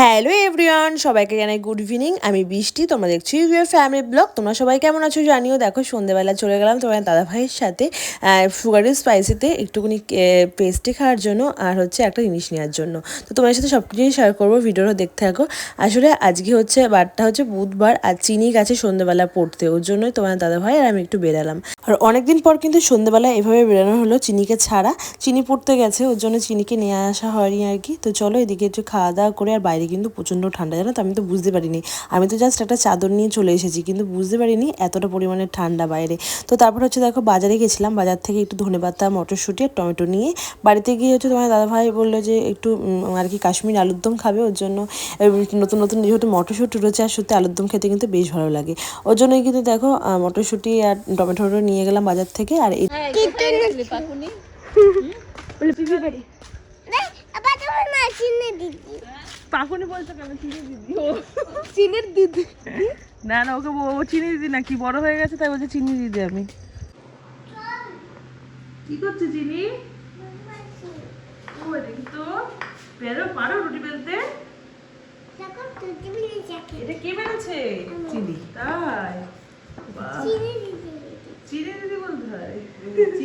Hello everyone, সবাইকে জানাই good evening. আমি বৃষ্টি, তোমরা দেখছ ইউর ফ্যামিলি ব্লগ। তোমরা সবাই কেমন আছো জানিও। দেখো সন্ধ্যেবেলা চলে গেলাম তোমার দাদা ভাইয়ের সাথে সুগারের স্পাইসিতে একটুখানি পেস্টে খাওয়ার জন্য আর হচ্ছে একটা জিনিস নেওয়ার জন্য। তো তোমার সাথে সব কিছুই শেয়ার করব, ভিডিওটা দেখতে থাকো। আসলে আজকে হচ্ছে, বারটা হচ্ছে বুধবার আর চিনি গেছে সন্ধ্যেবেলা পড়তে, ওর জন্যই তোমার দাদা ভাই আর আমি একটু বেরালাম। আর অনেকদিন পর কিন্তু সন্ধ্যেবেলা এভাবে বেরানো হলো চিনিকে ছাড়া। চিনি পড়তে গেছে, ওর জন্য চিনিকে নিয়ে আসা হয়নি আর কি। তো চলো এদিকে একটু খাওয়া দাওয়া করে আর বাইরে কিন্তু প্রচণ্ড ঠান্ডা জানো তো? আমি তো বুঝতে পারিনি। আমি তো জাস্ট একটা চাদর নিয়ে চলে এসেছি কিন্তু বুঝতে পারিনি এতটা পরিমাণে ঠান্ডা বাইরে। তো তারপর হচ্ছে দেখো বাজারে গেছিলাম বাজার থেকে একটু ধনেপাতা মটরশুঁটি আর টমেটো নিয়ে। বাড়িতে গিয়ে হচ্ছে তোমার দাদাভাই বলল যে একটু আর কি কাশ্মীর আলুর দম খাবে ওর জন্য নতুন নতুন যেহেতু মটরশুঁটি রয়েছে আর সত্যি আলুর দম খেতে কিন্তু বেশ ভালো লাগে। ওর জন্যই কিন্তু দেখো মটরশুঁটি আর টমেটো নিয়ে গেলাম বাজার থেকে আর এই আবার তোমার মা চিনে দিদি। পাকুনি বলছো কেন? চিনি দিদি। ও। চিনির দিদি? না না ওকে ও চিনি দিদি না কি বড় হয়ে গেছে তাই বলছে চিনি দিদি আমি। কি করছে চিনি? ও দেখি তো বেরো পারো রুটি বেলতে। এটা কে বেড়েছে চিনি তাই। চিনি দিদি বলতে হয়।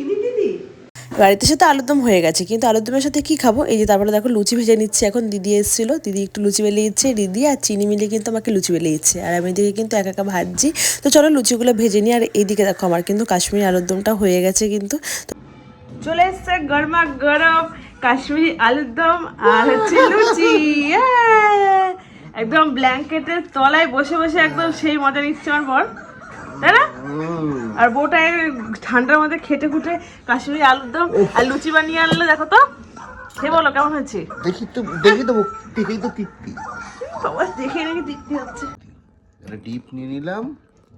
বাড়িতে সাথে আলুরদম হয়ে গেছে। কিন্তু আলুরদমের সাথে কি খাব? এই যে তারপরে দেখো লুচি ভেজে নিচ্ছে। এখন দিদি এসেছিল। দিদি একটু লুচি বেলে দিচ্ছে দিদি আর চিনি মিলিয়ে কিন্তু আমাকে লুচি বেলে দিচ্ছে আর আমি এদিকে কিন্তু একা একা ভাজছি। তো চলো লুচিগুলো ভেজে নিই। আর এইদিকে দেখো আমার কিন্তু কাশ্মীরি আলুরদমটা হয়ে গেছে কিন্তু। চলে এসছে গরমা গরম কাশ্মীরি আলুর দম আর হচ্ছে লুচি। একদম ব্ল্যাঙ্কেটের তলায় বসে বসে একদম সেই মজা নিচ্ছে আমার বর। তাই না? আর বউটা ঠান্ডার মধ্যে খেটে খুটে কাশ্মীরি আলুর দম আর লুচি বানিয়ে আনলে দেখো তো। খেয়ে বলো কেমন হয়েছে? দেখি তো দেখি তো দেখেই তো তৃপ্তি। বাবা দেখে নাকি দেখতে হচ্ছে। একটা ডিপ নিয়ে নিলাম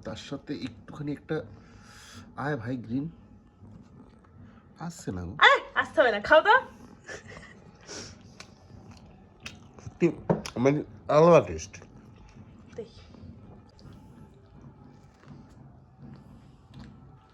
তার সাথে একটুখানি একটা আয় ভাই গ্রিন। আসছে না গো। আসতে হবে না খাও তো। মানে আলাদা টেস্ট।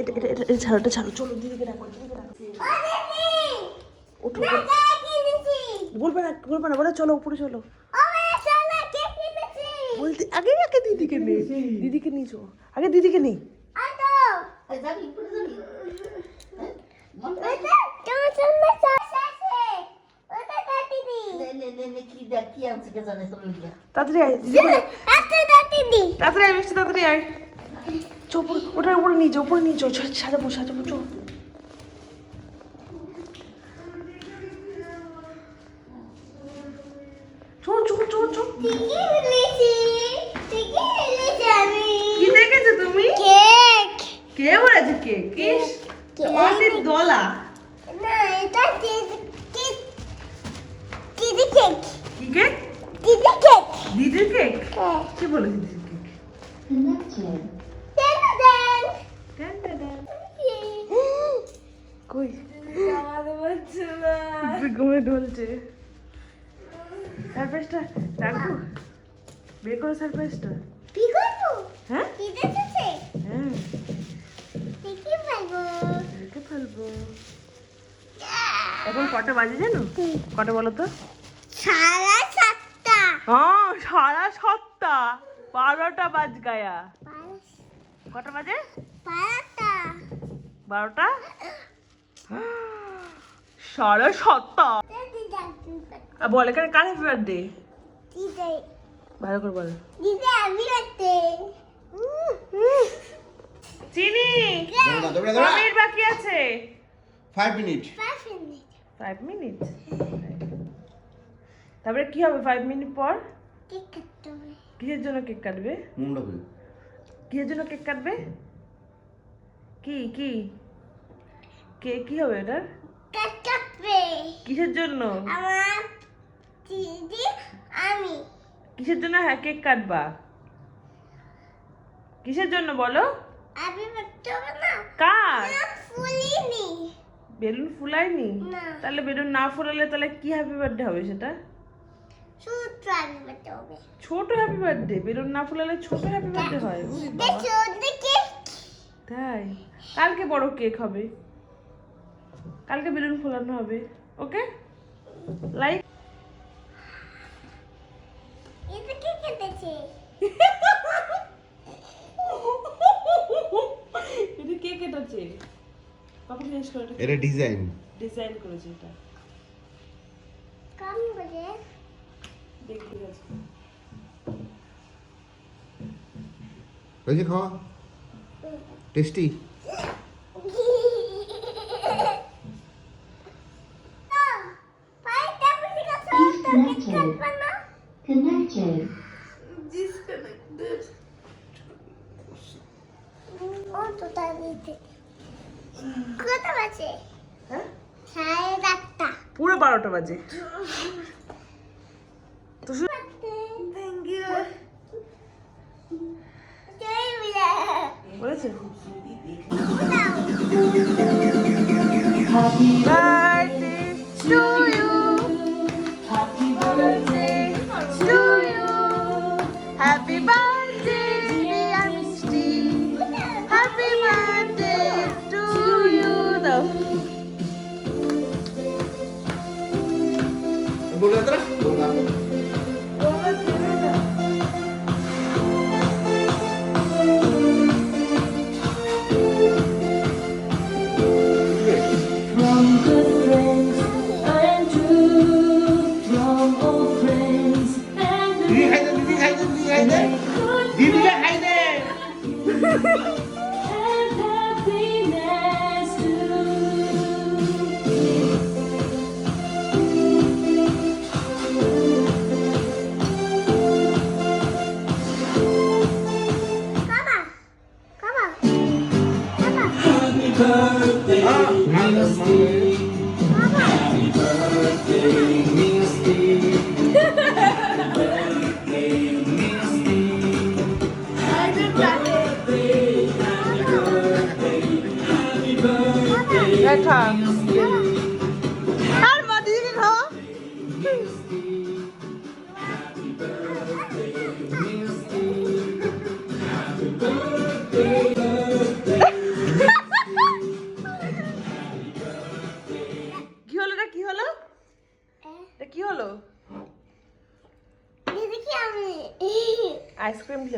এটা এটা এটা এটা এটা ছাড়ো এটা ছাড়ো। চলো দিদিকে রাখো দিদিকে রাখো ওঠো বলবে না বলবে না বলে চলো উপরে চলো। বলতে আগে আগে দিদিকে নে। দিদিকে নিচো আগে দিদিকে নে। আতো ওটা তোমার সামনে চাষ আছে ওটা তাড়াতাড়ি আয় তাড়াতাড়ি আয় মিষ্টি তাড়াতাড়ি আয়। চো উপরে ওটার উপরে নিচে উপরে নিচে সাজাবো সাজাবো চো দলা না এটা দিদি কেক দিদি কেক। কি কেক? দিদি কেক। দিদির কেক? হ্যাঁ। কি বলেছে দিদির কেক দেন দেন ড্যান ড্যান ড্যান। কই? ঘুমে ঢলছে। সারপ্রাইজটা রাখব বের করো সারপ্রাইজটা হ্যাঁ? হ্যাঁ। ফেলব। এখন কটা বাজে জানো? কটা বলো তো? সাড়ে সাতটা। হ্যাঁ সাড়ে সাতটা। বারোটা বাজ গায়া। কটা বাজে? বারোটা। বারোটা? বল কার হ্যাপি বার্থডে ভালো করে বল। দিদি আমি রাতে চিনি? দাঁড়া, দাঁড়া, দাঁড়া। বাকি আছে? Five minute minute five minute তারপরে কি হবে ফাইভ মিনিট পর? কেক কিসের জন্য কেক কাটবে? মুন্ডা কিসের জন্য কেক কাটবে? কি কি? কে কি হবে এটা? কেক কিসের জন্য? আমার দিদি আমি। কিসের জন্য হ্যাঁ কেক কাটবা? কিসের জন্য বলো? আমি না। কার? ফুলিনি। বেলুন ফুলায়নি? তাহলে বেলুন না ফুলালে তাহলে কি হ্যাপি বার্থডে হবে সেটা? ছোট হ্যাপি বার্থডে বেলুন না ফুলালে ছোট হ্যাপি বার্থডে হয় তাই? কালকে বড় কেক হবে। কালকে বেলুন ফোলানো হবে ওকে? লাইক এটা কে কেটেছে এটা কে পাপা জিজ্ঞেস করে এটা ডিজাইন ডিজাইন করেছে এটা। কম করে দেখি আছে হয়েছে খাওয়া? টেস্টি পাইটা বুঝে গেছো তো কেক কাটবে না Connected. ও তো তার দিতে কত বাজে। হ্যাঁ? সাড়ে চারটা। পুরো বারোটা বাজে। তো থ্যাংক ইউ বলেছে? Happy birthday to you happy birthday to you happy birthday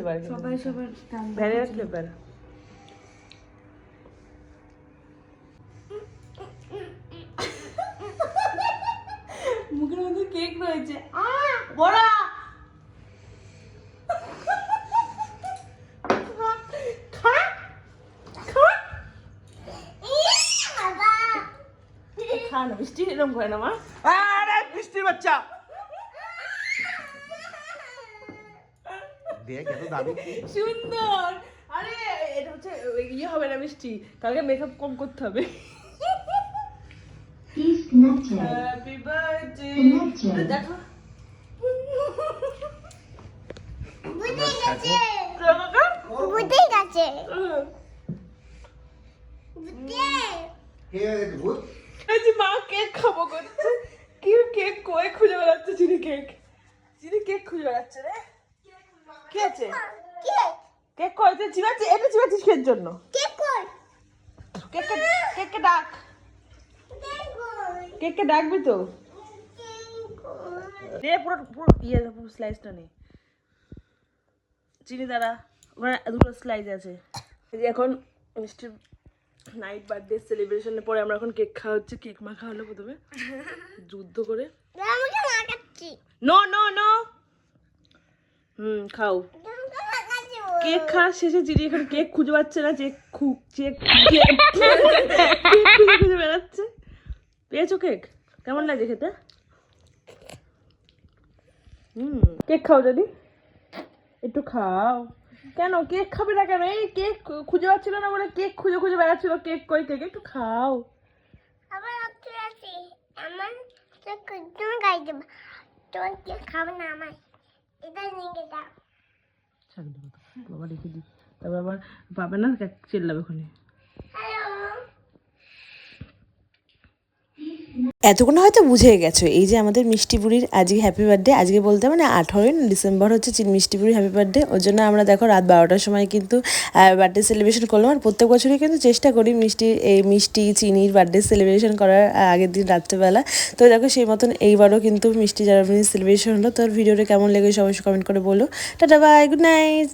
flavour সবাই সবার ভ্যানিলা ফ্লেভার মুখের মধ্যে কেক রয়েছে। আ! বড়া! মিষ্টি এরকম করে না মা। আরে মিষ্টির বাচ্চা! দেখ এত দামি? সুন্দর! আরে এটা হচ্ছে ওই ইয়ে হবে না মিষ্টি। কালকে মেকআপ কম করতে হবে। হ্যাপি বার্থডে দেখো। বুঝে গেছে বুঝে গেছে বুঝে হে ভূত? এই মা কেক খাব করছে। কি কেক কয়ে খুঁজে বেড়াচ্ছে? চিনি কেক চিনি কেক খুঁজে বেড়াচ্ছে রে। কি আছে? কে? কেক কয়েছে চিবাচ্ছি এটা চিবাচ্ছিস কের জন্য? কে কই? কেককে কেককে ডাক? কে কেককে ডাকবি তো? কে কই নে পুরো পুরো ইয়ে পুরো স্লাইসটা নে। চিনি দ্বারা ওখানে দুটো স্লাইস আছে। এখন মিষ্টির নাইট বার্থডে সেলিব্রেশনের পরে আমরা এখন কেক খাওয়া হচ্ছে। কেক মাখা হলো প্রথমে। যুদ্ধ করে। নো নো নো হুম খাও। কেক খাওয়ার শেষে চিনি এখন কেক খুঁজে পাচ্ছে না যে খু যে কেক খুঁজে খুঁজে বেড়াচ্ছে। পেয়েছ কেক? কেমন লাগে খেতে? হুম কেক খাও যদি। একটু খাও। কেন? কেক খাবে না কেন? এই কেক খুঁজে পাচ্ছিল না বলে কেক খুঁজে খুঁজে বেড়াচ্ছিল। কেক কই কেক একটু খাও। আমার কি খাবে না আমার রেখে দিই। তারপর আবার পাবে না চিল্লাবে ওখানে হ্যালো এতক্ষণ হয়তো বুঝে গেছো, এই যে আমাদের মিষ্টি বুড়ির আজকে হ্যাপি বার্থডে আজকে বলতে মানে আঠারোই ডিসেম্বর হচ্ছে মিষ্টি বুড়ির হ্যাপি বার্থডে ওর জন্য আমরা দেখো রাত বারোটার সময় কিন্তু বার্থডে সেলিব্রেশন করলাম। আর প্রত্যেক বছরই কিন্তু চেষ্টা করি মিষ্টি, এই মিষ্টি, চিনির বার্থডে সেলিব্রেশন করার আগের দিন রাত্রেবেলা। তো দেখো সেই মতন এইবারও কিন্তু মিষ্টি জার্মানি সেলিব্রেশন হলো। তোর ভিডিওটা কেমন লেগে সবাই কমেন্ট করে বলো। Tata bye good night